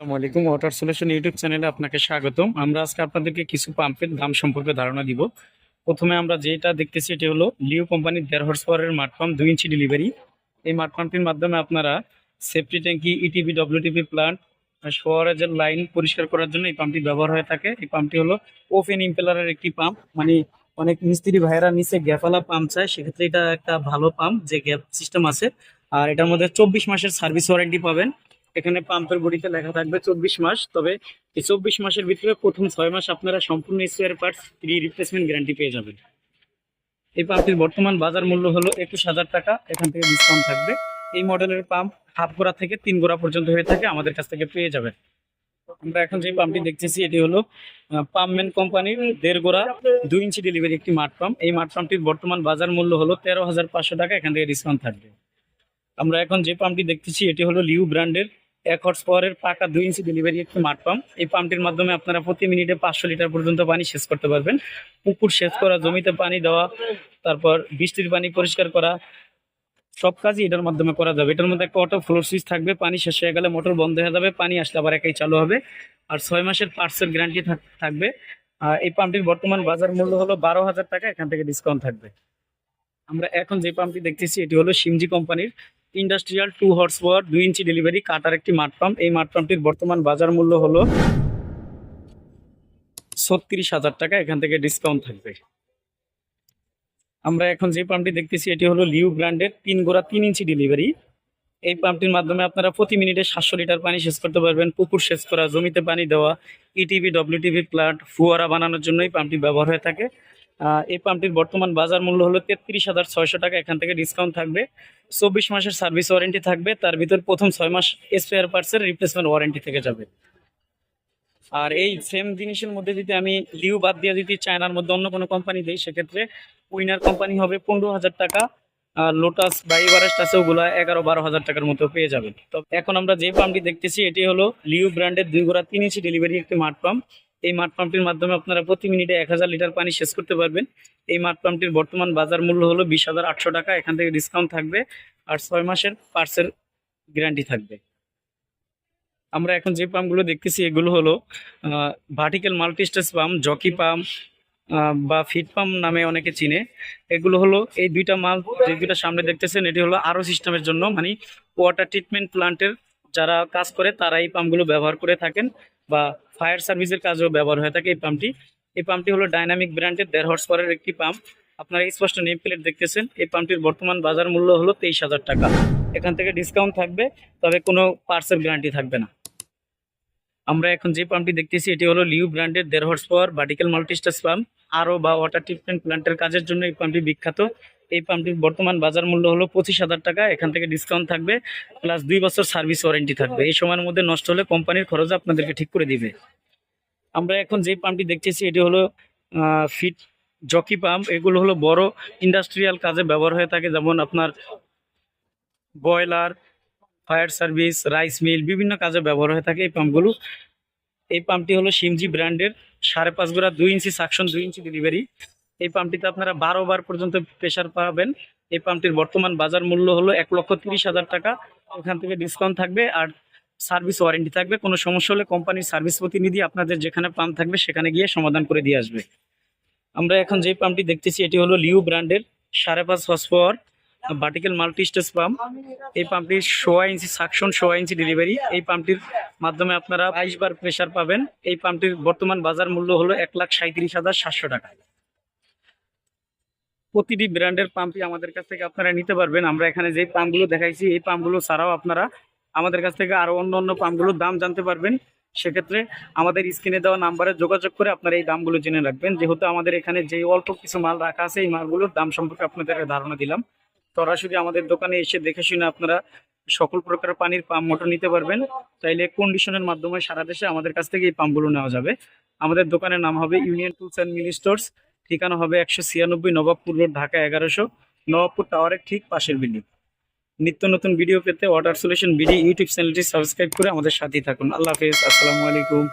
আসসালামু আলাইকুম water solution YouTube চ্যানেলে আপনাকে স্বাগতম। আমরা আজকে আপনাদেরকে কিছু পাম্পের দাম সম্পর্কে ধারণা দিব। প্রথমে আমরা যেটা দেখতেছি, এটি হলো লিও কোম্পানির দেড় হর্স পাওয়ারের মাঠ পাম্প দুই ইঞ্চি ডেলিভারি এই মাঠ পাম্পটির মাধ্যমে আপনারা সেফটি ট্যাঙ্কি ইটিভি ডব্লিউটিভি প্লান্ট সোয়ারেজের লাইন পরিষ্কার করার জন্য এই পাম্পটি ব্যবহার হয়ে থাকে। এই পাম্পটি হলো ওপেন ইম্পেলারের একটি পাম্প মানে অনেক মিস্ত্রি ভাইয়েরা নিচে গ্যাপালা পাম্প চায়। সেক্ষেত্রে এটা একটা ভালো পাম্প যে গ্যাপ সিস্টেম আছে। আর এটার মধ্যে চব্বিশ মাসের সার্ভিস ওয়ারেন্টি পাবেন। এখানে পাম্পের বডিতে লেখা থাকবে চব্বিশ মাস, তবে এই চব্বিশ মাসের ভিতরে প্রথম ছয় মাস আপনারা সম্পূর্ণ spare parts free replacement guarantee পেয়ে যাবেন। এই পাম্পটির বর্তমান বাজার মূল্য হলো একুশ হাজার টাকা, এখান থেকে ডিসকাউন্ট থাকবে। এই মডেলের পাম্প হাফ গোড়া থেকে তিন গোড়া পর্যন্ত হয়ে থাকে, আমাদের কাছ থেকে পেয়ে যাবেন। আমরা এখন যে পাম্পটি দেখতেছি, এটি হলো পাম্পম্যান কোম্পানির দেড় গোড়া, দুই ইঞ্চি ডেলিভারি একটি মাঠ পাম্প। এই মাঠ পাম্পটির বর্তমান বাজার মূল্য হলো তেরো হাজার পাঁচশো টাকা, এখান থেকে ডিসকাউন্ট থাকবে। আমরা এখন যে পাম্পটি দেখতেছি, এটি হলো লিউ ব্র্যান্ডের এক হর্স পাওয়ারের পাকা দুই ইঞ্চি ডেলিভারি একটি মাঠ পাম্প এই পাম্পটির মাধ্যমে আপনারা প্রতি মিনিটে পাঁচশো লিটার পর্যন্ত পানি সেচ করতে পারবেন। পুকুর সেচ করা, জমিতে পানি দেওয়া, তারপর বৃষ্টির পানি পরিষ্কার করা, সব কাজই এটার মাধ্যমে করা যাবে। এটার মধ্যে একটা অটো ফ্লোর সুইচ থাকবে, পানি শেষ হয়ে গেলে মোটর বন্ধ হয়ে যাবে, পানি আসলে আবার একাই চালু হবে। আর ছয় মাসের পার্টসের গ্যারান্টি থাকবে। এই পাম্পটির বর্তমান বাজার মূল্য হলো বারো হাজার টাকা, এখান থেকে ডিসকাউন্ট থাকবে। আমরা এখন যে পাম্পটি দেখতেছি, এটি হলো সিমজি কোম্পানির ইন্ডাস্ট্রিয়াল টু হর্স পাওয়ার দুই ইঞ্চি ডেলিভারি কাটার একটি মাঠ পাম্প এই মাঠ পাম্পটির বর্তমান বাজার মূল্য হলো ছত্রিশ হাজার টাকা। এখান থেকে ডিসকাউন্ট থাকবে। আমরা এখন যে পাম্পটি দেখতেছি, এটি হলো লিউ ব্র্যান্ডের তিন গোড়া, তিন ইঞ্চি ডেলিভারি এই পাম্পটির মাধ্যমে আপনারা প্রতি মিনিটে সাতশো লিটার পানি সেচ করতে পারবেন। পুকুর সেচ করা, জমিতে পানি দেওয়া ইটিভি ডব্লিউটিভি প্লান্ট ফুয়ারা বানানোর জন্য এই পাম্পটি ব্যবহার হয়ে থাকে। এই পাম্পটির বর্তমান বাজার মূল্য হলো তেত্রিশ হাজার ছয়শো টাকা। এখান থেকে ডিসকাউন্ট থাকবে। চব্বিশ মাসের সার্ভিস ওয়ারেন্টি থাকবে। তার ভিতর প্রথম ছয় মাস স্পেয়ার পার্টসের রিপ্লেসমেন্ট ওয়ারেন্টি থেকে যাবে। আর এই সেম জিনিসের মধ্যে যদি আমি লিউ বাদ দিয়ে যদি চায়নার মধ্যে অন্য কোনো কোম্পানি দিই, সেক্ষেত্রে উইনার কোম্পানি হবে পনেরো হাজার টাকা, আর লোটাস বা এভারেস্ট আছে, ওগুলো এগারো বারো হাজার টাকার মতো পেয়ে যাবেন। তো এখন আমরা যে পাম্পটি দেখতেছি, এটি হলো লিউ ব্র্যান্ডের দুই গোড়া তিন ইঞ্চি ডেলিভারি একটি মাঠ পাম্প এই মাঠ পাম্পটির মাধ্যমে আপনারা প্রতি মিনিটে এক হাজার লিটার পানি শেষ করতে পারবেন। এই মাঠ পাম্পটির বর্তমান বাজার মূল্য হলো বিশ হাজার আটশো টাকা। এখান থেকে ডিসকাউন্ট থাকবে আর ছয় মাসের পার্সের গ্যারান্টি থাকবে। আমরা এখন যে পাম্পগুলো দেখতেছি, এগুলো হলো vertical multistage pump jockey pump বা ফিট পাম্প নামে অনেকে চিনে। এগুলো হলো, এই দুইটা মাল যে দুইটা সামনে দেখতেছেন, এটি হলো আরও সিস্টেমের জন্য। মানে ওয়াটার ট্রিটমেন্ট প্লান্টের যারা কাজ করে, তারা এই পাম্পগুলো ব্যবহার করে থাকেন বা ফায়ার সার্ভিসের কাজেও ব্যবহার হয়ে থাকে এই পাম্পটি। এই পাম্পটি হলো ডাইনামিক ব্র্যান্ডের দেড় হর্স পাওয়ারের একটি পাম্প। আপনারা স্পষ্ট নেম প্লেট দেখতেছেন। এই পাম্পটির বর্তমান বাজার মূল্য হলো তেইশ হাজার টাকা। এখান থেকে ডিসকাউন্ট থাকবে, তবে কোনো পার্সেল গ্যারান্টি থাকবে না। আমরা এখন যে পাম্পটি দেখতেছি, এটি হলো লিউ ব্র্যান্ডের দেড় horsepower vertical multistage pump. আরও বা ওয়াটার ট্রিটমেন্ট প্ল্যান্টের কাজের জন্য এই পাম্পটি বিখ্যাত। এই পাম্পটির বর্তমান বাজার মূল্য হলো পঁচিশ হাজার টাকা। এখান থেকে ডিসকাউন্ট থাকবে প্লাস দুই বছর সার্ভিস ওয়ারেন্টি থাকবে। এই সময়ের মধ্যে নষ্ট হলে কোম্পানির খরচ আপনাদেরকে ঠিক করে দিবে। আমরা এখন যে পাম্পটি দেখতেছি, এটি হলো ফিট জকি পাম্প এগুলো হলো বড় ইন্ডাস্ট্রিয়াল কাজে ব্যবহার হয়ে থাকে, যেমন আপনার boiler fire service rice mill বিভিন্ন কাজে ব্যবহার হয়ে থাকে এই পাম্পগুলো। এই পাম্পটি হলো সিমজি ব্র্যান্ডের সাড়ে পাঁচ গোড়া, দুই ইঞ্চি সাকশন দুই ইঞ্চি ডেলিভারি এই পাম্পটিতে আপনারা বারো বার পর্যন্ত প্রেশার পাবেন। এই পাম্পটির বর্তমান বাজার মূল্য হলো এক লক্ষ তিরিশ হাজার টাকা। ওখান থেকে ডিসকাউন্ট থাকবে আর সার্ভিস ওয়ারেন্টি থাকবে। কোনো সমস্যা হলে কোম্পানির সার্ভিস প্রতিনিধি আপনাদের যেখানে পাম্প থাকবে সেখানে গিয়ে সমাধান করে দিয়ে আসবে। আমরা এখন যে পাম্পটি দেখতেছি, এটি হলো লিউ ব্র্যান্ডের সাড়ে পাঁচ horsepower vertical multi stage pump এই পাম্পটির সোয়া ইঞ্চি সাকশন সোয়া ইঞ্চি ডেলিভারি এই পাম্পটির মাধ্যমে আপনারা বাইশ বার প্রেশার পাবেন। এই পাম্পটির বর্তমান বাজার মূল্য হলো এক লাখ সাঁত্রিশ হাজার সাতশো টাকা। প্রতিটি ব্র্যান্ডের পাম্পই আমাদের কাছ থেকে আপনারা নিতে পারবেন। আমরা এখানে যে পাম্পগুলো দেখাইছি, এই পাম্পগুলো ছাড়াও আপনারা আমাদের কাছ থেকে আরও অন্য অন্য পাম্পগুলোর দাম জানতে পারবেন। সেক্ষেত্রে আমাদের স্ক্রিনে দেওয়া নাম্বারে যোগাযোগ করে আপনারা এই দামগুলো জেনে রাখবেন। যেহেতু আমাদের এখানে যে অল্প কিছু মাল রাখা আছে, এই মালগুলোর দাম সম্পর্কে আপনাদের ধারণা দিলাম। সরাসরি আমাদের দোকানে এসে দেখে শুনে আপনারা সকল প্রকার পানির পাম্প, মোটর নিতে পারবেন। চাইলে কন্ডিশনের মাধ্যমে সারা দেশে আমাদের কাছ থেকে এই পাম্পগুলো নেওয়া যাবে। আমাদের দোকানের নাম হবে Union Tools and Mini Stores ঠিকানা হবে একশো ছিয়ানব্বই নবাবপুর রোড, ঢাকা এগারোশো, নবাবপুর টাওয়ারের ঠিক পাশের বিল্ডিং। নিত্য নতুন ভিডিও পেতে ওয়াটার সলিউশন বিডি ইউটিউব চ্যানেলটি সাবস্ক্রাইব করে আমাদের সাথেই থাকুন। আল্লাহ হাফিজ, আসসালামু আলাইকুম।